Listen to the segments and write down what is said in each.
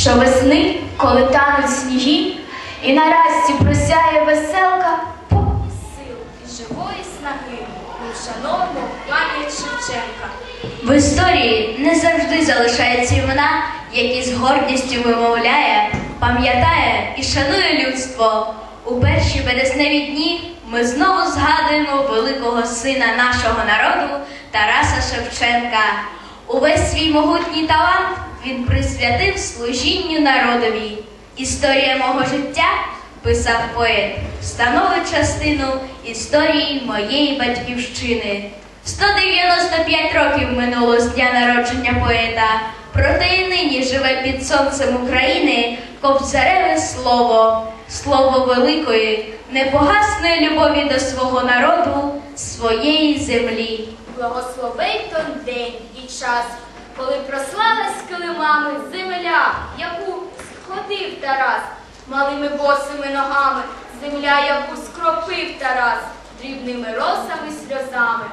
що весни, коли тануть сніги, і наразі просяє веселка, повні сил і живої снаги, ми вшановуємо пам'ять Шевченка. В історії не завжди залишаються імена, які з гордістю вимовляє, пам'ятає і шанує людство. У перші березневі дні ми знову згадуємо великого сина нашого народу Тараса Шевченка. Увесь свій могутній талант він присвятив служінню народові. Історія мого життя, писав поет, становить частину історії моєї батьківщини. 195 років минуло з дня народження поета, проте і нині живе під сонцем України кобзареве слово, слово великої, непогасної любові до свого народу, своєї землі. Благословей той день і час, коли прослалась килимами земля, яку сходив Тарас, малими босими ногами, земля, яку скропив Тарас, дрібними росами сльозами.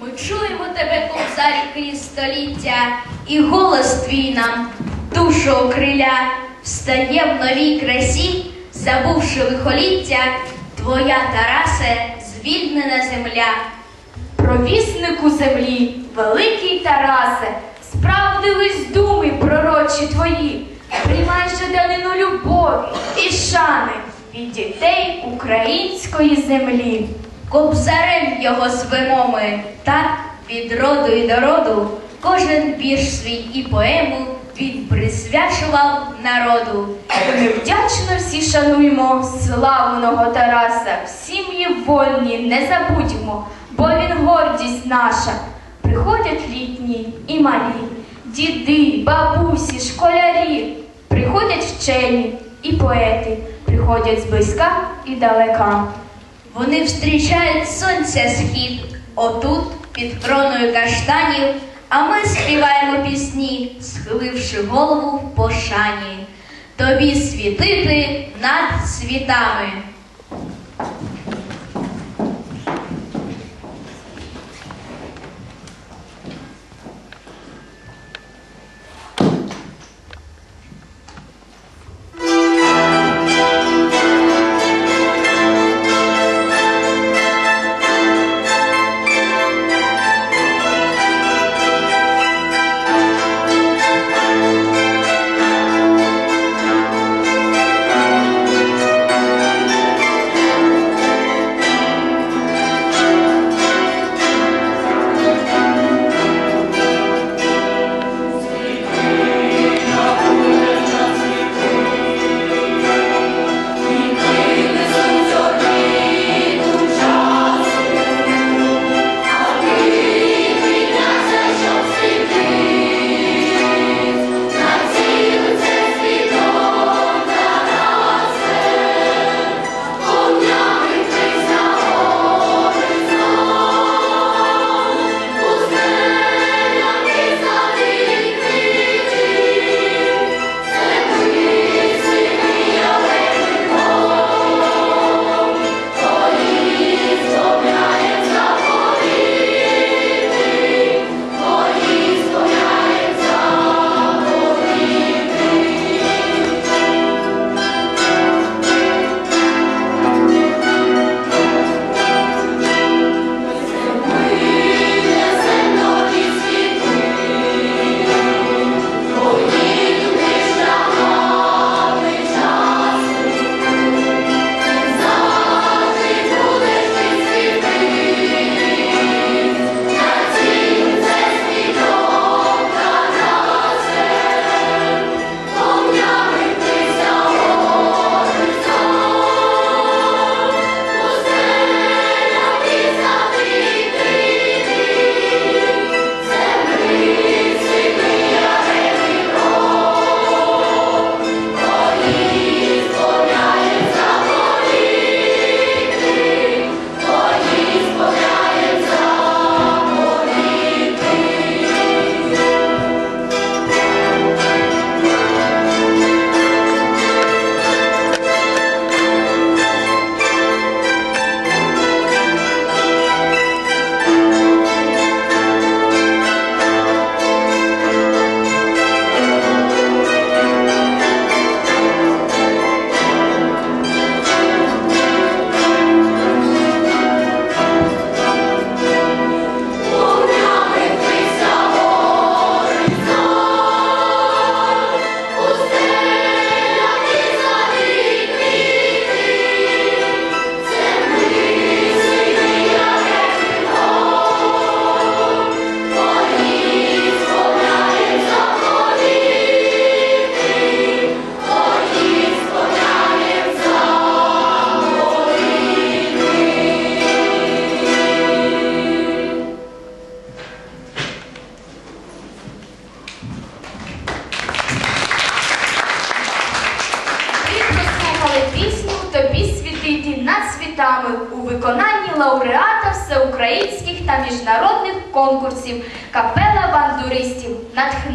Ми чуємо тебе, кобзарі, крізь століття, і голос твій нам, душу окриля, встає в новій красі, забувши лихоліття, твоя Тарасе, звільнена земля. Провіснику землі, великий Тарасе, справдились думи пророчі твої, приймай щоденну любові і шани від дітей української землі. Кобзарем його звемо ми, так від роду і до роду, кожен вірш свій і поему він присвячував народу. Ми вдячно всі шануємо славного Тараса, в сім'ї вольні не забудьмо, бо він гордість наша. Приходять літні і малі, діди, бабусі, школярі, приходять вчені і поети, приходять зблизька і далека. Вони встрічають сонця схід, отут, під кроною каштанів, а ми співаємо пісні, схиливши голову в пошані. Тобі світити над світами.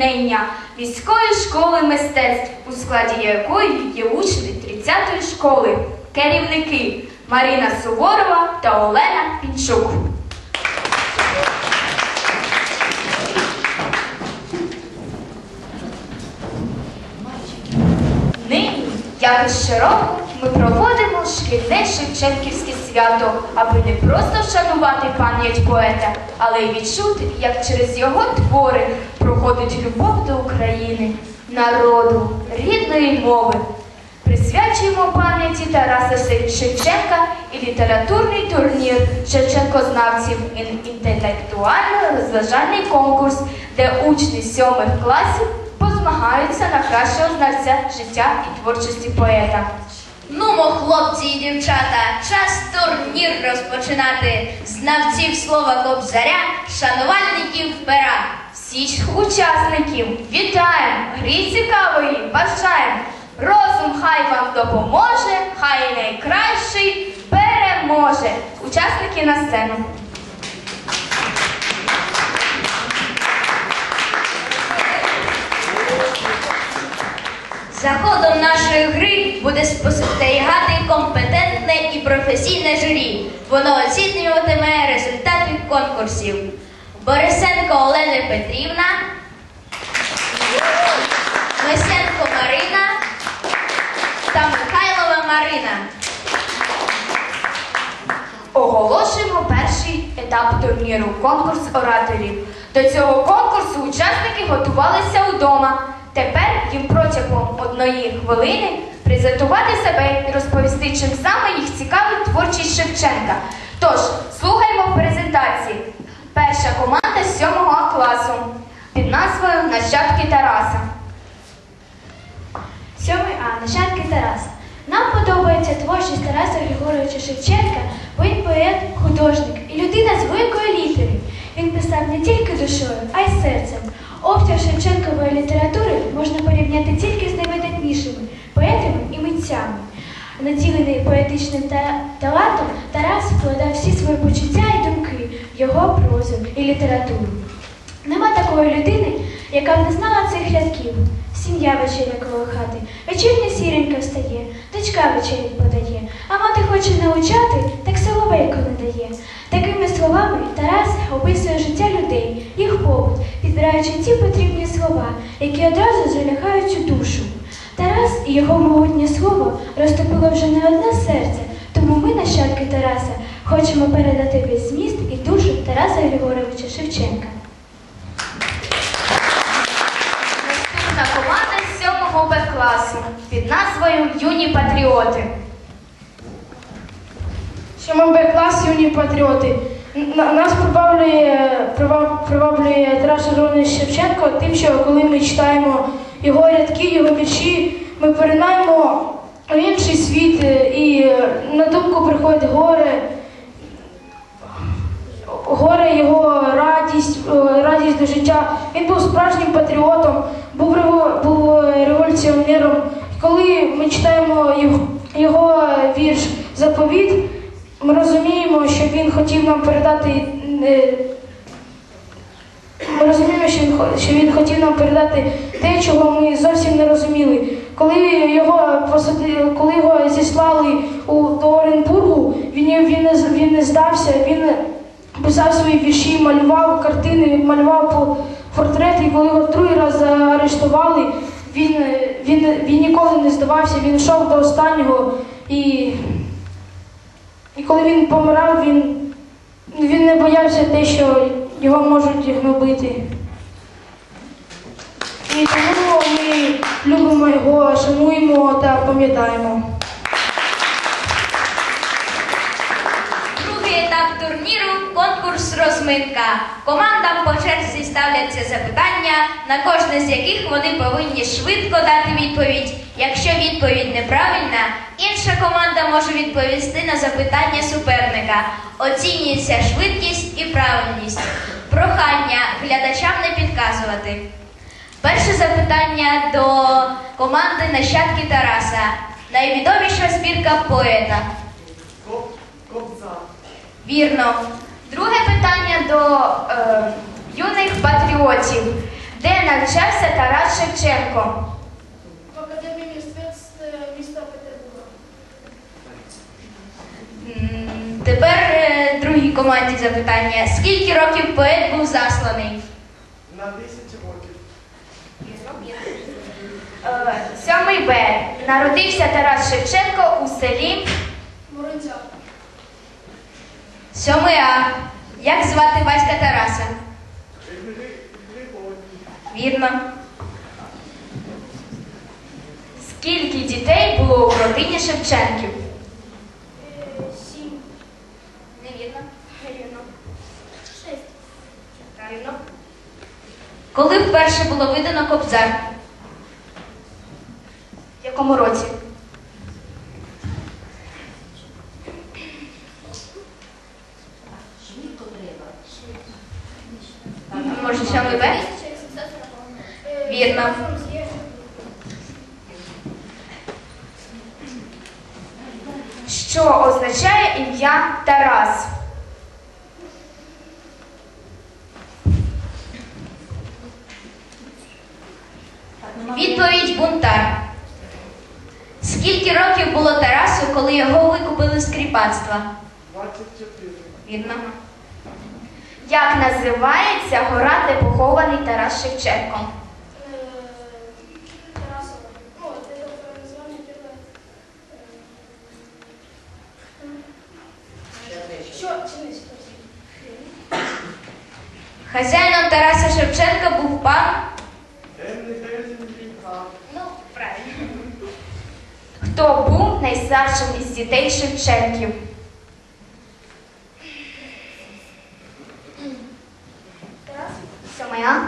Натхнення міської школи мистецтв, у складі якої є учні 30-ї школи, керівники Марина Суворова та Олена Пінчук. Нині, як і щороку, ми проводимо шкільне Шевченківське свято, аби не просто вшанувати пам'ять поета, але й відчути, як через його твори проходить любов до України, народу, рідної мови. Присвячуємо пам'яті Тараса Шевченка і літературний турнір Шевченкознавців інтелектуально-розважальний конкурс, де учні сьомих класів позмагаються на кращого знавця життя і творчості поета. Нумо, хлопці і дівчата, час турнір розпочинати. Знавців слова кобзаря, шанувальників пера. Всіх учасників вітаємо! Грі цікавої бажаємо! Розум хай вам допоможе, хай найкращий переможе! Учасники на сцену. За ходом нашої гри буде спостерігати компетентне і професійне журі. Воно оцінюватиме результати конкурсів. Борисенко Олена Петрівна, Лисенко Марина та Михайлова Марина. Оголошуємо перший етап турніру конкурс ораторів. До цього конкурсу учасники готувалися вдома. Тепер їм протягом одної хвилини презентувати себе і розповісти, чим саме їх цікавить творчість Шевченка. Тож, слухаймо презентації. Перша команда з сьомого класу Нащадки Тараса. Сьомий А. Нащадки Тараса. Нам подобається творчість Тараса Григоровича Шевченка, бо він поет, художник і людина з великої літери. Він писав не тільки душою, а й серцем. Обтяг Шевченкової літератури можна порівняти тільки з найвидатнішими поетами і митцями. Наділений поетичним та- талантом, Тарас вкладав всі свої почуття і думки в його прозу і літературу. Нема такої людини, яка б не знала цих рядків. Сім'я вечеря коло хати, вечірня сіренька встає, дочка вечерять подає, а мати хоче научати, так соловейко не дає. Такими словами Тарас описує життя людей, їх побут, підбираючи ті потрібні слова, які одразу залягають у душу. Тарас і його могутнє слово розтопило вже не одне серце, тому ми, нащадки Тараса, хочемо передати весь зміст і душу Тараса Григоровича Шевченка. Назвою Юні Патріоти. Сьомий Б клас юні патріоти. Нас приваблює, приваблює Тарас Григорович Шевченко тим, що коли ми читаємо його рядки, його вірші, ми поринаємо в інший світ е, і на думку приходить горе, горе його радість, е, радість до життя. Він був справжнім патріотом, був е, революціонером. Коли ми читаємо його, його вірш заповіт, ми розуміємо, що він хотів нам передати. е, Ми розуміємо, що він, хотів нам передати те, чого ми зовсім не розуміли. Коли його посадили, коли його зіслали у до Оренбургу, він, він, не, він не здався, він писав свої вірші, малював картини, малював по- портрети, і коли його другий раз заарештували, він, він, він ніколи не здавався, він йшов до останнього і і коли він помирав, він, він не боявся те, що його можуть гнобити. І тому ми любимо його, шануємо та пам'ятаємо. Другий етап турніру конкурс розминка. Командам по черзі ставляться запитання, на кожне з яких вони повинні швидко дати відповідь. Якщо відповідь неправильна, інша команда може відповісти на запитання суперника. Оцінюється швидкість і правильність. Прохання глядачам не підказувати. Перше запитання до команди Нащадки Тараса. Найвідоміша збірка поета. Вірно. Друге питання до е, юних патріотів. Де навчався Тарас Шевченко? В Академії мистецтв міста Петербурга. Тепер е, другій команді запитання. Скільки років поет був засланий? На 10 років. Е, Сьомий Б. Народився Тарас Шевченко у селі. Моринця. Сьомий А. Як звати батька Тараса? Вірно. Скільки дітей було у родині Шевченків? Сім. Невірно. Правильно. Коли вперше було видано кобзар? В якому році? Може, сьомий Б? Вірно. Що означає ім'я Тарас? Відповідь бунтар. Скільки років було Тарасу, коли його викупили з кріпацтва? 24. Вірно. Як називається гора, де похований Тарас Шевченко? Хазяїном Тараса Шевченка був пан. Ну, правильно. Хто був найстаршим із дітей Шевченків? А?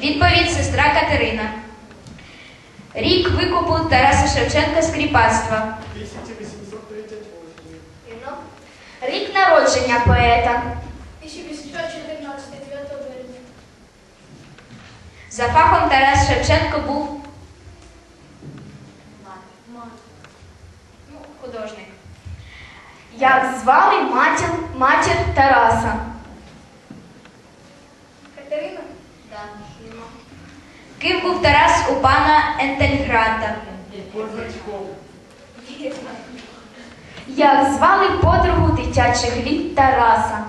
Відповідь сестра Катерина. Рік викупу Тараса Шевченка з кріпацтва. 1838. Вірно. Рік народження поета. 1814, 9 березня. За фахом Тарас Шевченко був ну, художник. Як звали матір, матір Тараса? Катерина? Ким був Тарас у пана Ентельграта? Козачков. Як звали подругу дитячих літ Тараса?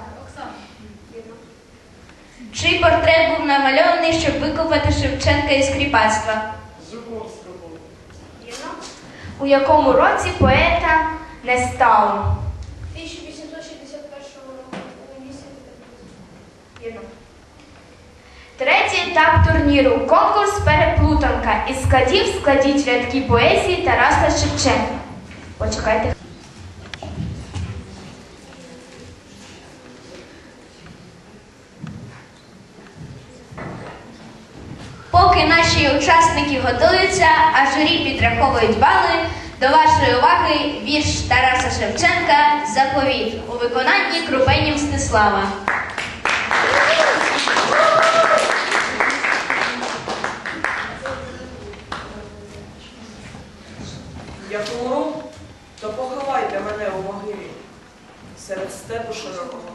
Чий портрет був намальований, щоб викупати Шевченка із кріпацтва? У якому році поета не стало? 1861 року у. Третій етап турніру конкурс переплутанка. Із складів складіть рядки поезії Тараса Шевченка. Почекайте. Поки наші учасники готуються, а журі підраховують бали, до вашої уваги вірш Тараса Шевченка Заповіт у виконанні Крупені Мстислава. Як умру, то поховайте мене у могилі серед степу широкого,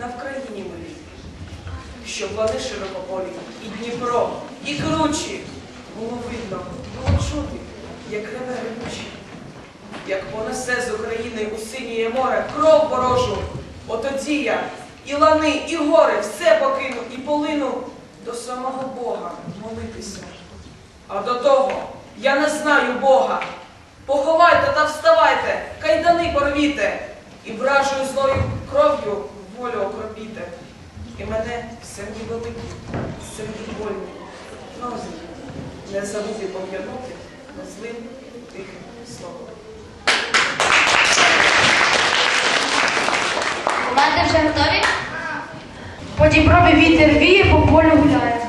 на Вкраїні милій, щоб вони широкополі, і Дніпро, і кручі було видно, було чути, як реве ревучі, як понесе з України у синє море кров ворожу, отоді я і лани, і гори все покину і полину до самого Бога молитися. А до того я не знаю Бога. Поховайте та вставайте, кайдани порвіте, і вражою злою кров'ю волю окропіте. І мене землі великі, землі вольні, нозі, не забути пом'янути злим тихим словом. Команди вже готові? По діброві вітер віє, по полю гуляє.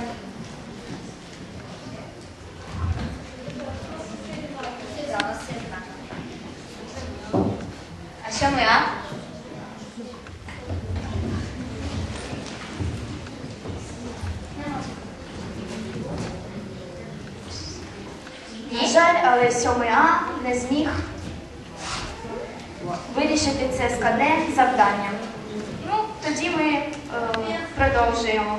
А сьомий А? Ні. На жаль, але 7 А не зміг вирішити це складне завдання. Ну, тоді ми е, продовжуємо.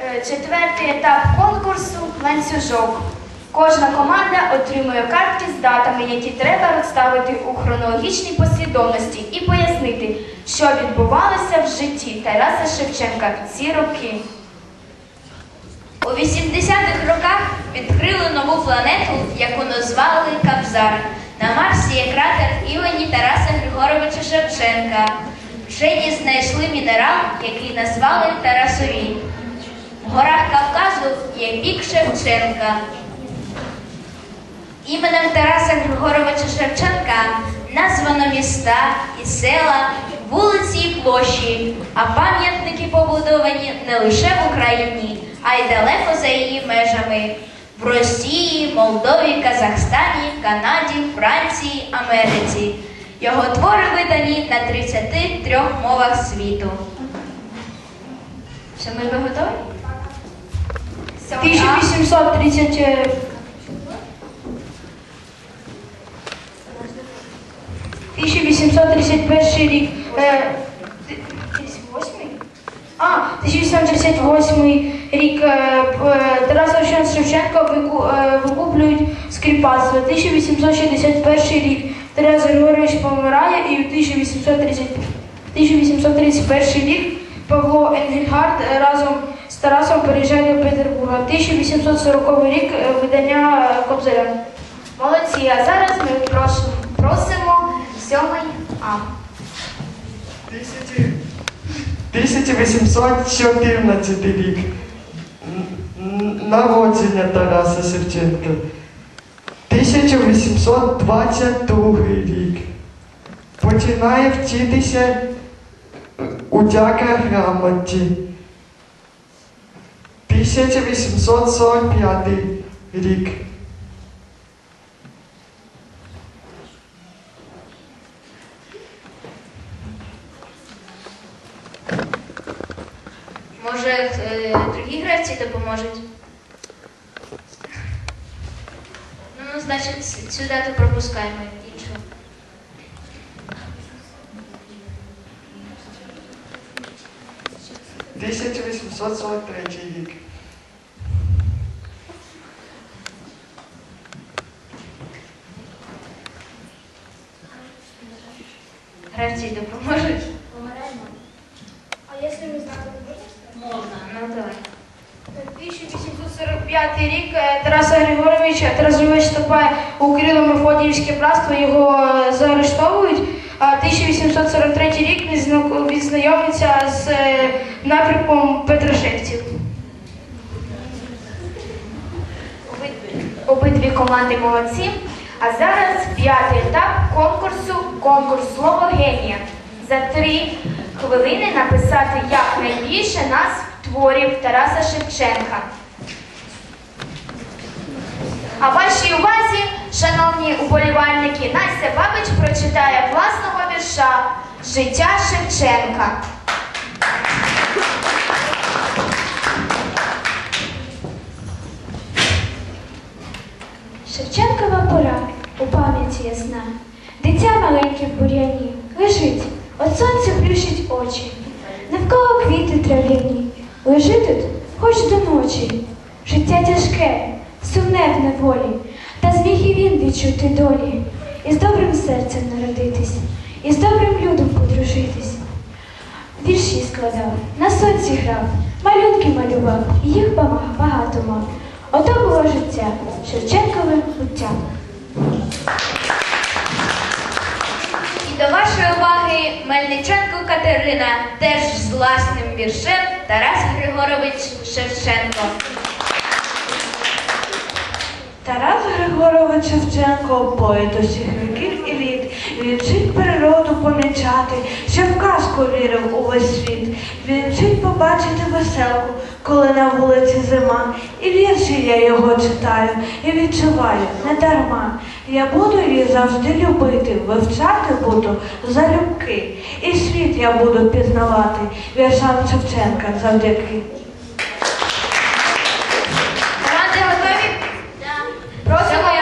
Е, Четвертий етап конкурсу ланцюжок. Кожна команда отримує картки з датами, які треба розставити у хронологічній послідовності і пояснити, що відбувалося в житті Тараса Шевченка ці роки. У 80-х роках відкрили нову планету, яку назвали Кабзар. На Марсі є кратер імені Тараса Григоровича Шевченка. Вчені знайшли мінерал, який назвали Тарасові. В горах Кавказу є пік Шевченка. Іменем Тараса Григоровича Шевченка названо міста і села, вулиці і площі, а пам'ятники побудовані не лише в Україні, а й далеко за її межами в Росії, Молдові, Казахстані, Канаді, Франції, Америці. Його твори видані на 33 мовах світу. Що ми ви готові? 7 А. 1830 е, 1831 рік. Е, ти- 38? А, 1838 рік е, п- Тарас Шевченко вику- е, викуплюють скріпацтво. 1861 рік Тарас Григорович помирає і у 1830 1831 рік Павло Енгельгард е, разом з Тарасом переїжджає до Петербурга. 1840 рік е, видання е, Кобзаря. Молодці, а зараз ми прошу, просимо 7 А. Тисячі- 1814 рік. Н- н- Народження Тараса Шевченка. 1822 рік. Починає вчитися у дяка грамоті. 1845 рік. Може, е, другі гравці допоможуть? Ну, ну, значить, цю дату пропускаємо іншу. – 1843 рік. 1308 вступає у Кирило Мефодіївське братство, його е, заарештовують. А 1843 рік відзнайомиться з е, напрямком Петрошевців. Обидві команди молодці. А зараз п'ятий етап конкурсу конкурс слово генія. За три хвилини написати якнайбільше нас творів Тараса Шевченка. А вашій увазі, шановні уболівальники, Настя Бабич прочитає власного вірша Життя Шевченка. Шевченкова пора у пам'яті ясна. Дитя маленьке в бур'яні лежить, от сонце плющить очі. Навколо квіти трав'яні. Лежи тут хоч до ночі. Життя тяжке, сумне в неволі, та зміг і він відчути долі. І з добрим серцем народитись, і з добрим людом подружитись. Вірші складав, на сонці грав, малюнки малював, і їх багато мав. Ото було життя, Шевченкове буття. І до вашої уваги Мельниченко Катерина, теж з власним віршем Тарас Григорович Шевченко. Тарас Григорович Шевченко, поет усіх віків і літ, він природу помічати, що в казку вірив увесь світ. Він побачити веселку, коли на вулиці зима. І вірші я його читаю і відчуваю не дарма. Я буду її завжди любити, вивчати буду залюбки. І світ я буду пізнавати віршам Шевченка завдяки. Команди готові? Просимо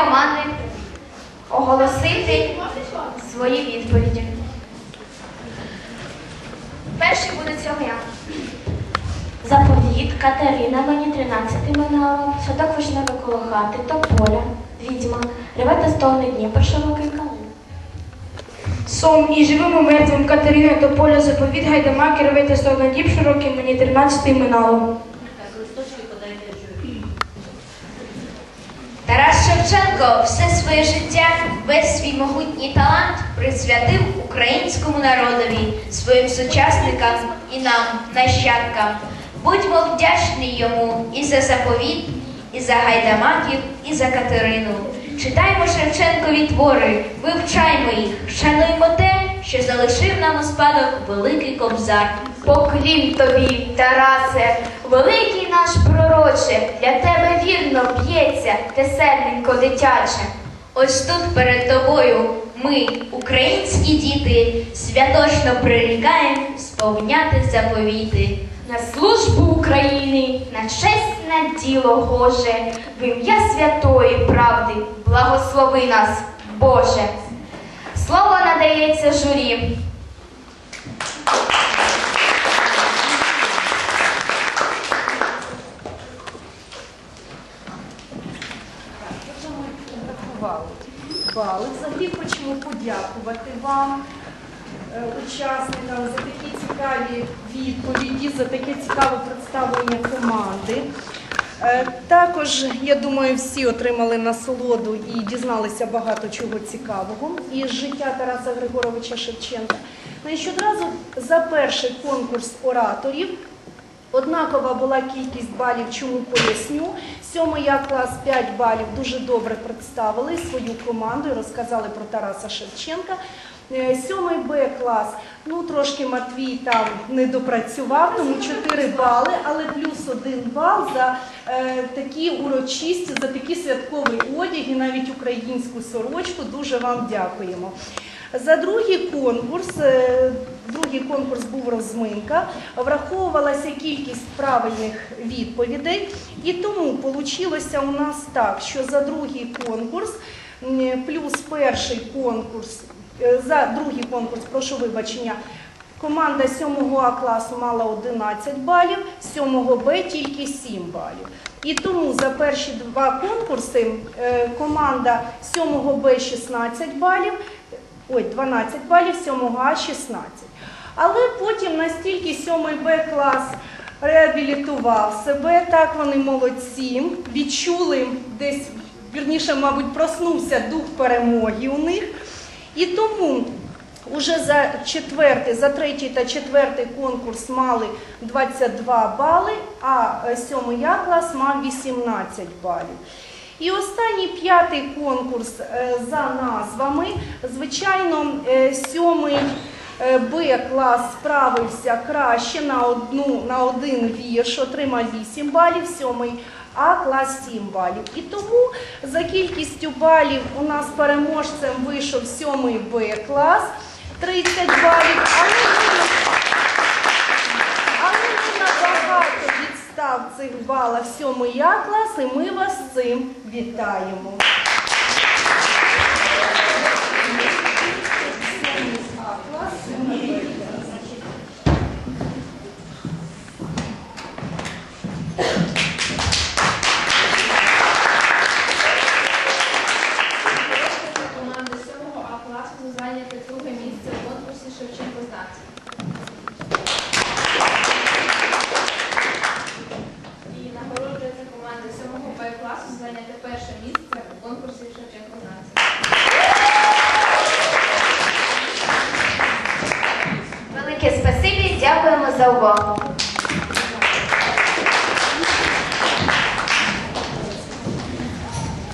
Катерина, мені 13 минало, садок вишневий коло хати, тополя, відьма, реве та стогне Дніпр, широкий калин. Сом і живим і мертвим Катерина до поля заповіт, гайдамаки, ревете стогна діб широкий, мені 13 минало. Тарас Шевченко все своє життя, весь свій могутній талант присвятив українському народові, своїм сучасникам і нам, нащадкам. Будьмо вдячні йому і за заповіт, і за гайдамаків, і за Катерину. Читаймо Шевченкові твори, вивчаймо їх, шануймо те, що залишив нам у спадок великий кобзар. Поклін тобі, Тарасе, великий наш пророче, для тебе вірно б'ється те серденько дитяче. Ось тут перед тобою ми, українські діти, святочно прирікаємо сповняти заповіти. На службу України, на чесне діло Боже, в ім'я святої правди, благослови нас, Боже. Слово надається журі. бали. Взагалі хочемо подякувати вам, е, учасникам, за такі цікаві відповіді, за таке цікаве представлення команди. Е, Також, я думаю, всі отримали насолоду і дізналися багато чого цікавого із життя Тараса Григоровича Шевченка. Значить, одразу за перший конкурс ораторів Однакова була кількість балів, чому поясню. Сьомий А клас 5 балів дуже добре представили свою команду і розказали про Тараса Шевченка. Е, Сьомий Б клас, ну трошки Матвій там не допрацював, тому 4 бали, але плюс 1 бал за е, такі урочисті, за такі святковий одяг і навіть українську сорочку. Дуже вам дякуємо. За другий конкурс, е, другий конкурс був розминка, враховувалася кількість правильних відповідей, і тому вийшло у нас так, що за другий конкурс плюс перший конкурс, за другий конкурс, прошу вибачення, команда 7 А класу мала 11 балів, 7 Б тільки 7 балів. І тому за перші два конкурси е, команда 7 Б 16 балів, ой, 12 балів, 7 А 16. Але потім настільки 7 Б клас реабілітував себе, так вони молодці, відчули десь, вірніше, мабуть, проснувся дух перемоги у них. І тому Уже за четвертий, за третій та четвертий конкурс мали 22 бали, а е, сьомий клас мав 18 балів. І останній п'ятий конкурс е, за назвами. Звичайно, е, сьомий Б клас справився краще на одну на один вірш, отримав 8 балів, сьомий А клас 7 балів. І тому за кількістю балів у нас переможцем вийшов сьомий Б клас 30 балів, але ми набагато відстав цих балах сьомий А клас, і ми вас з цим вітаємо.